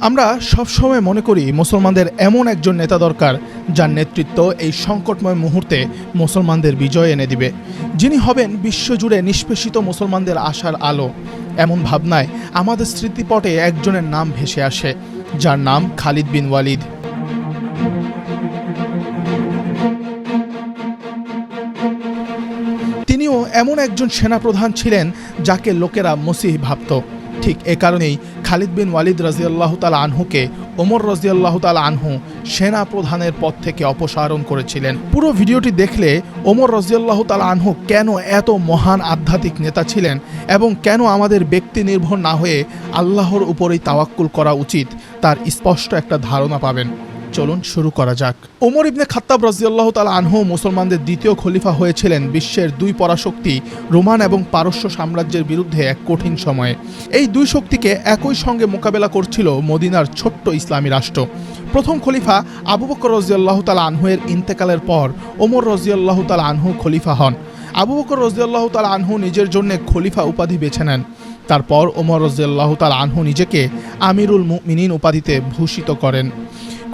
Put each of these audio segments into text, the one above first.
আমরা সবসময় মনে করি মুসলমানদের এমন একজন নেতা দরকার, যার নেতৃত্ব এই সংকটময় মুহূর্তে মুসলমানদের বিজয় এনে দিবে। যিনি হবেন বিশ্বজুড়ে নিষ্পেষিত মুসলমানদের আশার আলো। এমন ভাবনায় আমাদের স্মৃতিপটে একজনের নাম ভেসে আসে, যার নাম খালিদ বিন ওয়ালিদ। তিনিও এমন একজন সেনাপ্রধান ছিলেন, যাকে লোকেরা মসিহ ভাবত। ঠিক এ কারণেই খালিদ বিন ওয়ালিদ রাজিয়াল্লাহ তাল আনহুকে, ওমর রাজিয়াল্লাহ তাল আনহু সেনা প্রধানের পদ থেকে অপসারণ করেছিলেন। পুরো ভিডিওটি দেখলে ওমর রাজিয়াল্লাহ তাল আনহু কেন এত মহান আধ্যাত্মিক নেতা ছিলেন এবং কেন আমাদের ব্যক্তি নির্ভর না হয়ে আল্লাহর উপরেই তাওয়াক্কুল করা উচিত, তার স্পষ্ট একটা ধারণা পাবেন। চলুন শুরু করা যাক। ওমর ইবনে খাত্তাব রাজিয়াল্লাহ তাল আনহু মুসলমানদের দ্বিতীয় খলিফা হয়েছিলেন বিশ্বের দুই পরাশক্তি রোমান এবং পারস্য সাম্রাজ্যের বিরুদ্ধে এক কঠিন সময়ে। এই দুই শক্তিকে একই সঙ্গে মোকাবেলা করছিল মদিনার ছোট্ট ইসলামী রাষ্ট্র। প্রথম খলিফা আবু বকর রাজিয়াল্লাহ তাল আনহুয়ের ইন্তেকালের পর ওমর রাজিয়াল্লাহ তাল আনহু খলিফা হন। আবু বকর রাজিয়াল্লাহ তাল আনহু নিজের জন্য খলিফা উপাধি বেছে নেন। তারপর ওমর রাজিয়াল্লাহ তাল আনহু নিজেকে আমিরুল মুমিনিন উপাধিতে ভূষিত করেন।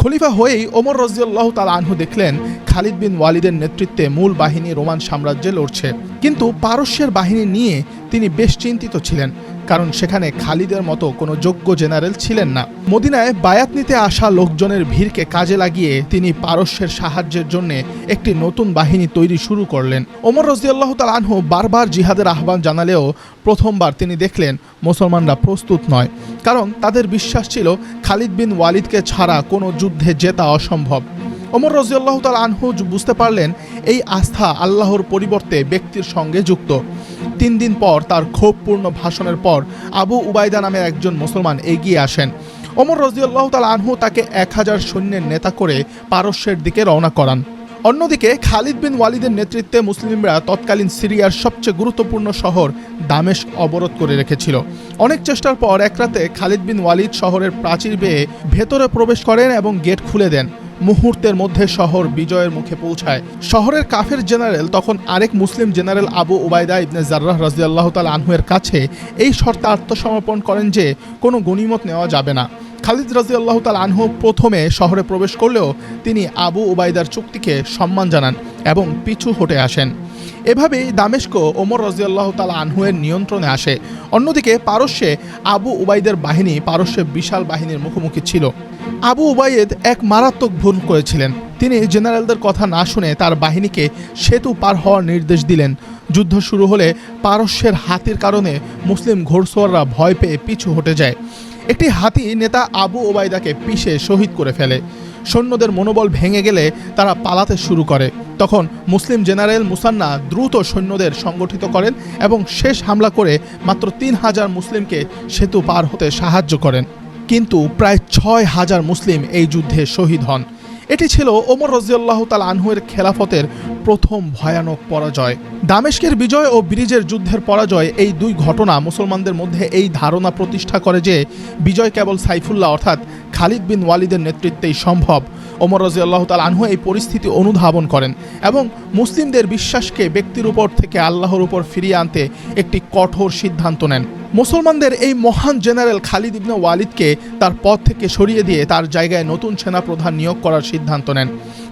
খলিফা হয়েই ওমর রজিউল্লাহ তাল আনহু দেখলেন খালিদ বিন ওয়ালিদের নেতৃত্বে মূল বাহিনী রোমান সাম্রাজ্যে লড়ছে। কিন্তু পারস্যের বাহিনী নিয়ে তিনি বেশ চিন্তিত ছিলেন। কারণ সেখানে খালিদের মতো কোনো যোগ্য জেনারেল ছিলেন না। মদিনায় বায়াত নিতে আসা লোকজনের ভিড়কে কাজে লাগিয়ে তিনি পারস্যের সাহায্যের জন্য একটি নতুন বাহিনী তৈরি শুরু করলেন। ওমর রাজিয়াল্লাহ তাল আনহু বারবার জিহাদের আহ্বান জানালেও প্রথমবার তিনি দেখলেন মুসলমানরা প্রস্তুত নয়। কারণ তাদের বিশ্বাস ছিল খালিদ বিন ওয়ালিদকে ছাড়া কোনো যুদ্ধে জেতা অসম্ভব। ওমর রাজিয়াল্লাহ তাল আনহু বুঝতে পারলেন, এই আস্থা আল্লাহর পরিবর্তে ব্যক্তির সঙ্গে যুক্ত। তিন দিন পর তার ক্ষোভপূর্ণ ভাষণের পর আবু উবায়দা নামে একজন মুসলমান এগিয়ে আসেন। ওমর রাজিয়াল্লাহ তাল আনহু তাকে এক হাজার সৈন্যের নেতা করে পারস্যের দিকে রওনা করান। অন্যদিকে খালিদ বিন ওয়ালিদের নেতৃত্বে মুসলিমরা তৎকালীন সিরিয়ার সবচেয়ে গুরুত্বপূর্ণ শহর দামেশ অবরোধ করে রেখেছিল। অনেক চেষ্টার পর এক রাতে খালিদ বিন ওয়ালিদ শহরের প্রাচীর বেয়ে ভেতরে প্রবেশ করেন এবং গেট খুলে দেন। মুহূর্তের মধ্যে শহর বিজয়ের মুখে পৌঁছায়। শহরের কাফের জেনারেল তখন আরেক মুসলিম জেনারেল আবু ওবায়দা ইবনে জার্রাহ রাজিয়াল্লাহ তাল আনহুয়ের কাছে এই শর্তে আত্মসমর্পণ করেন যে, কোনো গণিমত নেওয়া যাবে না। খালিদ রাজি আল্লাহ তাল আনহু প্রথমে শহরে প্রবেশ করলেও তিনি আবু ওবায়দার চুক্তিকে সম্মান জানান এবং পিছু হটে আসেন। এভাবেই দামেস্ক ওমর রাজিয়াল্লাহ তালা আনহুয়ের নিয়ন্ত্রণে আসে। অন্যদিকে পারস্যে আবু উবাইদের বাহিনী পারস্যের বিশাল বাহিনীর মুখোমুখি ছিল। আবু উবাইদ এক মারাত্মক ভুল করেছিলেন। তিনি জেনারেলদের কথা না শুনে তার বাহিনীকে সেতু পার হওয়ার নির্দেশ দিলেন। যুদ্ধ শুরু হলে পারস্যের হাতির কারণে মুসলিম ঘোড়সোয়াররা ভয় পেয়ে পিছু হটে যায়। একটি হাতি নেতা আবু ওবায়দাকে পিষে শহীদ করে ফেলে। সৈন্যদের মনোবল ভেঙে গেলে তারা পালাতে শুরু করে। তখন মুসলিম জেনারেল মুসান্না দ্রুত সৈন্যদের সংগঠিত করেন এবং শেষ হামলা করে মাত্র তিন হাজার মুসলিমকে সেতু পার হতে সাহায্য করেন। কিন্তু প্রায় ছয় হাজার মুসলিম এই যুদ্ধে শহীদ হন। এটি ছিল ওমর রাজিয়াল্লাহ তাল আনহুয়ের খেলাফতের প্রথম ভয়ানক পরাজয়। দামেস্কের বিজয় ও ব্রিজের যুদ্ধের পরাজয় এই দুই ঘটনা মুসলমানদের মধ্যে এই ধারণা প্রতিষ্ঠা করে যে বিজয় কেবল সাইফুল্লাহ অর্থাৎ খালিদ বিন ওয়ালিদের নেতৃত্বেই সম্ভব। ওমর রাজিয়াল্লাহ তাল আনহু এই পরিস্থিতি অনুধাবন করেন এবং মুসলিমদের বিশ্বাসকে ব্যক্তির উপর থেকে আল্লাহর উপর ফিরিয়ে আনতে একটি কঠোর সিদ্ধান্ত নেন। মুসলমানদের এই মহান জেনারেল খালিদ ইবনে ওয়ালিদকে তার পদ থেকে সরিয়ে দিয়ে তার জায়গায় নতুন সেনাপ্রধান নিয়োগ করার সিদ্ধান্ত নেন।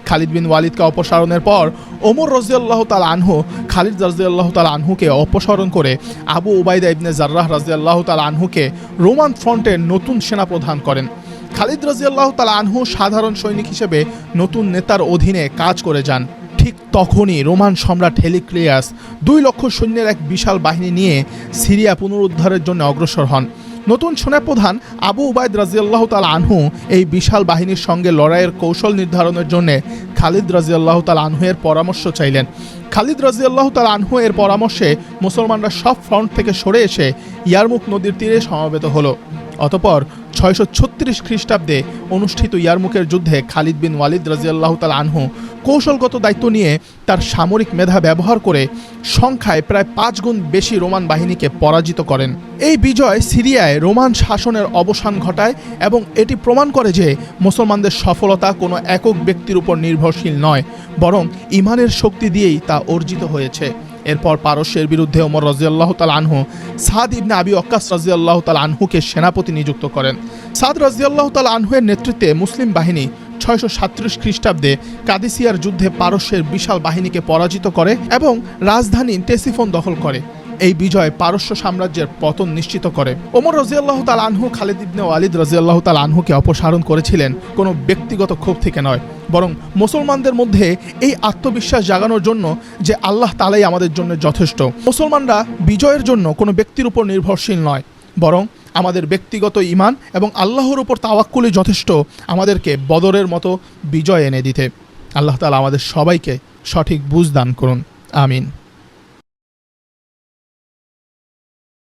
খালিদ বিন ওয়ালিদকে অপসারণের পর ওমর রাজিয়াল্লাহ তাল আনহু, খালিদ রাজিয়াল্লাহ তাল আনহুকে অপসারণ করে আবু উবাইদা ইবনে জার্রাহ রাজিয়াল্লাহ তাল আনহুকে রোমান ফ্রন্টের নতুন সেনা সেনাপ্রধান করেন। খালিদ রাজিয়াল্লাহ তাল আনহু সাধারণ সৈনিক হিসেবে নতুন নেতার অধীনে কাজ করে যান। ঠিক তখনই রোমান সম্রাট হেলিক্লিয়াস দুই লক্ষ সৈন্যের এক বিশাল বাহিনী নিয়ে সিরিয়া পুনরুদ্ধারের জন্য অগ্রসর হন। নতুন সেনাপ্রধান আবু উবায়দ রাজিয়াল্লাহ তাল আনহু এই বিশাল বাহিনীর সঙ্গে লড়াইয়ের কৌশল নির্ধারণের জন্য খালিদ রাজিয়াল্লাহ তাল আনহু এর পরামর্শ চাইলেন। খালিদ রাজিয়াল্লাহ তাল আনহু এর পরামর্শে মুসলমানরা সব ফ্রন্ট থেকে সরে এসে ইয়ারমুখ নদীর তীরে সমাবেত হলো। অতপর ছয়শো ছত্রিশ খ্রিস্টাব্দে অনুষ্ঠিত ইয়ারমুকের যুদ্ধে খালিদ বিন ওয়ালিদ রাজিয়াল্লাহ তাল আনহু কৌশলগত দায়িত্ব নিয়ে তার সামরিক মেধা ব্যবহার করে সংখ্যায় প্রায় পাঁচ গুণ বেশি রোমান বাহিনীকে পরাজিত করেন। এই বিজয় সিরিয়ায় রোমান শাসনের অবসান ঘটায় এবং এটি প্রমাণ করে যে মুসলমানদের সফলতা কোনো একক ব্যক্তির উপর নির্ভরশীল নয়, বরং ইমানের শক্তি দিয়েই তা অর্জিত হয়েছে। এরপর পারস্যের বিরুদ্ধে ওমর রাজিয়াল্লাহ তাল আনহু, সাদ ইবনে আবি অক্কাস রাজিয়াল্লাহ তাল আনহুকে সেনাপতি নিযুক্ত করেন। সাদ রাজিয়াল্লাহ তাল আনহুয়ের নেতৃত্বে মুসলিম বাহিনী ছয়শো সাতত্রিশ খ্রিস্টাব্দে কাদিসিয়ার যুদ্ধে পারস্যের বিশাল বাহিনীকে পরাজিত করে এবং রাজধানী টেসিফোন দখল করে। এই বিজয় পারস্য সাম্রাজ্যের পতন নিশ্চিত করে। ওমর রাজিয়াল্লাহ তাল আনহু, খালিদ ইবনে ওয়ালিদ রাজিয়াল্লাহ তাল আনহুকে অপসারণ করেছিলেন কোনো ব্যক্তিগত ক্ষোভ থেকে নয়, বরং মুসলমানদের মধ্যে এই আত্মবিশ্বাস জাগানোর জন্য যে আল্লাহ তালাই আমাদের জন্য যথেষ্ট। মুসলমানরা বিজয়ের জন্য কোনো ব্যক্তির উপর নির্ভরশীল নয়, বরং আমাদের ব্যক্তিগত ইমান এবং আল্লাহর উপর তাওয়াক্কুলি যথেষ্ট আমাদেরকে বদরের মতো বিজয় এনে দিতে। আল্লাহ তালা আমাদের সবাইকে সঠিক বুঝ দান করুন। আমিন।